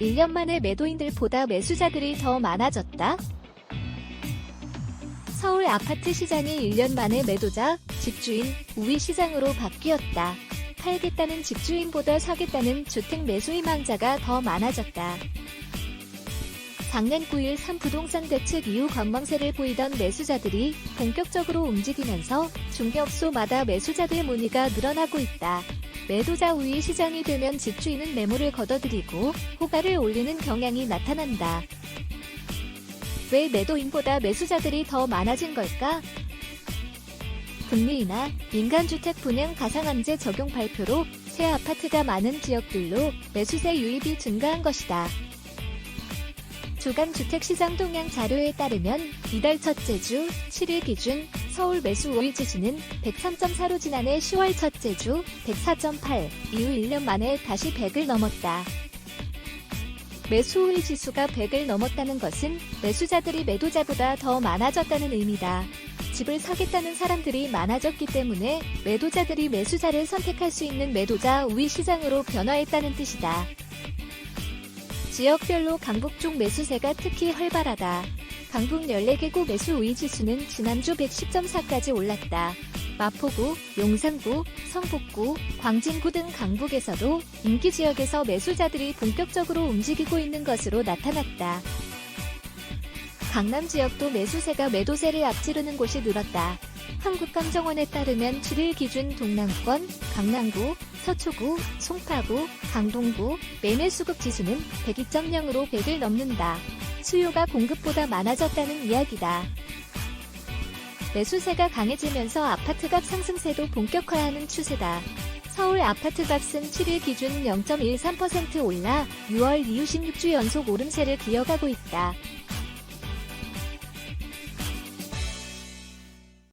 1년 만에 매도인들보다 매수자들이 더 많아졌다. 서울 아파트 시장이 1년 만에 매도자, 집주인, 우위 시장으로 바뀌었다. 팔겠다는 집주인보다 사겠다는 주택 매수 희망자가 더 많아졌다. 작년 9일 3 부동산 대책 이후 관망세를 보이던 매수자들이 본격적으로 움직이면서 중개업소마다 매수자들 문의가 늘어나고 있다. 매도자 우위 시장이 되면 집주인은 매물을 걷어들이고 호가를 올리는 경향이 나타난다. 왜 매도인보다 매수자들이 더 많아진 걸까? 금리 인하, 민간주택 분양 가상한제 적용 발표로 새 아파트가 많은 지역들로 매수세 유입이 증가한 것이다. 주간 주택시장 동향 자료에 따르면 이달 첫째 주 7일 기준 서울 매수 우위 지수는 103.4로 지난해 10월 첫째 주 104.8 이후 1년 만에 다시 100을 넘었다. 매수 우위 지수가 100을 넘었다는 것은 매수자들이 매도자보다 더 많아졌다는 의미다. 집을 사겠다는 사람들이 많아졌기 때문에 매도자들이 매수자를 선택할 수 있는 매도자 우위 시장으로 변화했다는 뜻이다. 지역별로 강북 쪽 매수세가 특히 활발하다. 강북 14개구 매수 우위 지수는 지난주 110.4까지 올랐다. 마포구, 용산구, 성북구, 광진구 등 강북에서도 인기 지역에서 매수자들이 본격적으로 움직이고 있는 것으로 나타났다. 강남 지역도 매수세가 매도세를 앞지르는 곳이 늘었다. 한국감정원에 따르면 7일 기준 동남권, 강남구, 서초구, 송파구, 강동구 매매 수급 지수는 102.0으로 100을 넘는다. 수요가 공급보다 많아졌다는 이야기다. 매수세가 강해지면서 아파트값 상승세도 본격화하는 추세다. 서울 아파트값은 7일 기준 0.13% 올라 6월 이후 16주 연속 오름세를 기억하고 있다.